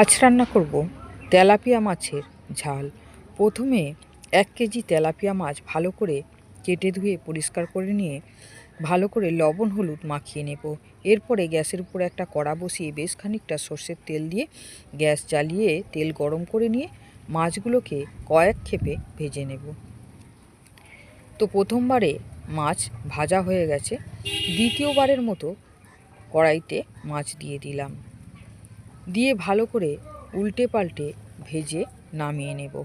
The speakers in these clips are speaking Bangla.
আজ রান্না করব তেলাপিয়া মাছের ঝাল। প্রথমে এক কেজি তেলাপিয়া মাছ ভালো করে কেটে ধুয়ে পরিষ্কার করে নিয়ে ভালো করে লবণ, হলুদ মাখিয়ে নেব। এরপরে গ্যাসের উপর একটা কড়া বসিয়ে বেশ খানিকটা সর্ষের তেল দিয়ে গ্যাস জ্বালিয়ে তেল গরম করে নিয়ে মাছগুলোকে কয়েক ক্ষেপে ভেজে নেব। তো প্রথমবারে মাছ ভাজা হয়ে গেছে। দ্বিতীয়বারের মতো কড়াইতে মাছ দিয়ে দিলাম। দিয়ে ভালো করে উল্টে পাল্টে ভেজে নামিয়ে নেব।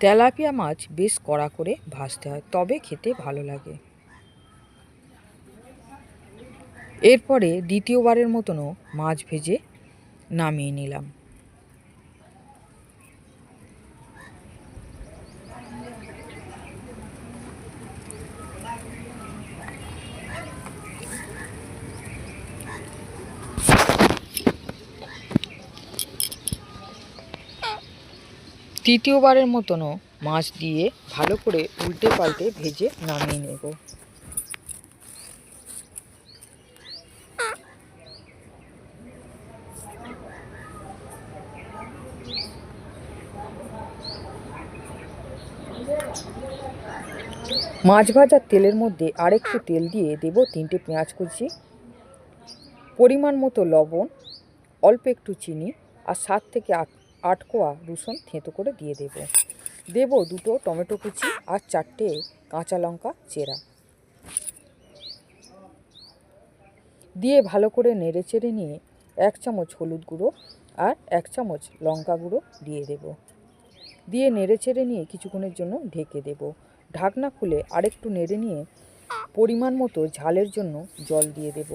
তেলাপিয়া মাছ বেশ কড়া করে ভাজতে হয়, তবে খেতে ভালো লাগে। এরপরে দ্বিতীয়বারের মতনও মাছ ভেজে নামিয়ে নিলাম। তৃতীয়বারের মতনও মাছ দিয়ে ভালো করে উল্টে পাল্টে ভেজে নামিয়ে নেব। মাছ ভাজার তেলের মধ্যে আরেকটু তেল দিয়ে দেব তিনটে পেঁয়াজ কুচি, পরিমাণ মতো লবণ, অল্প একটু চিনি আর সাত থেকে আট আট কোয়া রসুন থেঁতো করে দিয়ে দেব। দেব দুটো টমেটো কুচি আর চারটে কাঁচা লঙ্কা চেরা। দিয়ে ভালো করে নেড়ে চেড়ে নিয়ে এক চামচ হলুদ গুঁড়ো আর এক চামচ লঙ্কা গুঁড়ো দিয়ে দেব। দিয়ে নেড়ে চেড়ে নিয়ে কিছুক্ষণের জন্য ঢেকে দেব। ঢাকনা খুলে আরেকটু নেড়ে নিয়ে পরিমাণ মতো ঝালের জন্য জল দিয়ে দেব।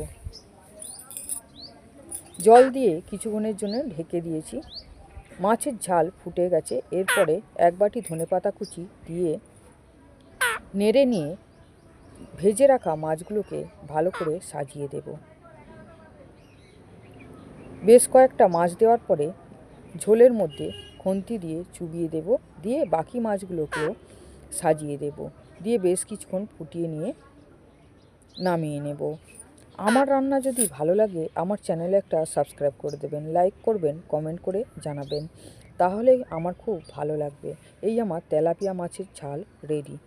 জল দিয়ে কিছুক্ষণের জন্য ঢেকে দিয়েছি। মাছের ঝাল ফুটে গেছে। এরপরে এক বাটি ধনেপাতা কুচি দিয়ে নেড়ে নিয়ে ভেজে রাখা মাছগুলোকে ভালো করে সাজিয়ে দেব। বেশ কয়েকটা মাছ দেওয়ার পরে ঝোলের মধ্যে খুন্তি দিয়ে চুবিয়ে দেব। দিয়ে বাকি মাছগুলোকেও সাজিয়ে দেব। দিয়ে বেশ কিছুক্ষণ ফুটিয়ে নিয়ে নামিয়ে নেব। আমার রান্না যদি ভালো লাগে, আমার চ্যানেলে একটা সাবস্ক্রাইব করে দেবেন, লাইক করবেন, কমেন্ট করে জানাবেন। তাহলেই আমার খুব ভালো লাগবে। এই আমার তেলাপিয়া মাছের ঝাল রেডি।